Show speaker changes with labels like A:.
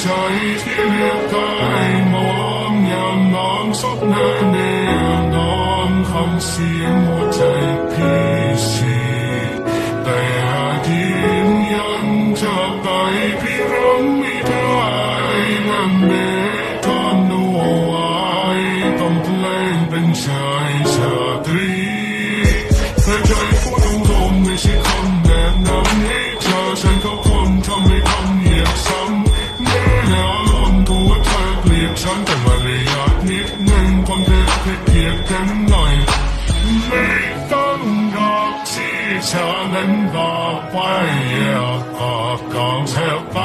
A: ใจที่เรียกกายมองยามนอนซบหน้าเนียนอนคำเสียงหัวใจพี่สีแต่หากยืนยันจะไปพี่ร้องไม่ได้นั่นเมตอนดูไว้ต้องเพลงเป็นชายชาตรี ฉันแต่มารยาทนิดนึงความเด็กให้เพียงกันหน่อย ไม่ต้องรอที่ฉันนั้นบอกไปอยากกอดกองเธอไป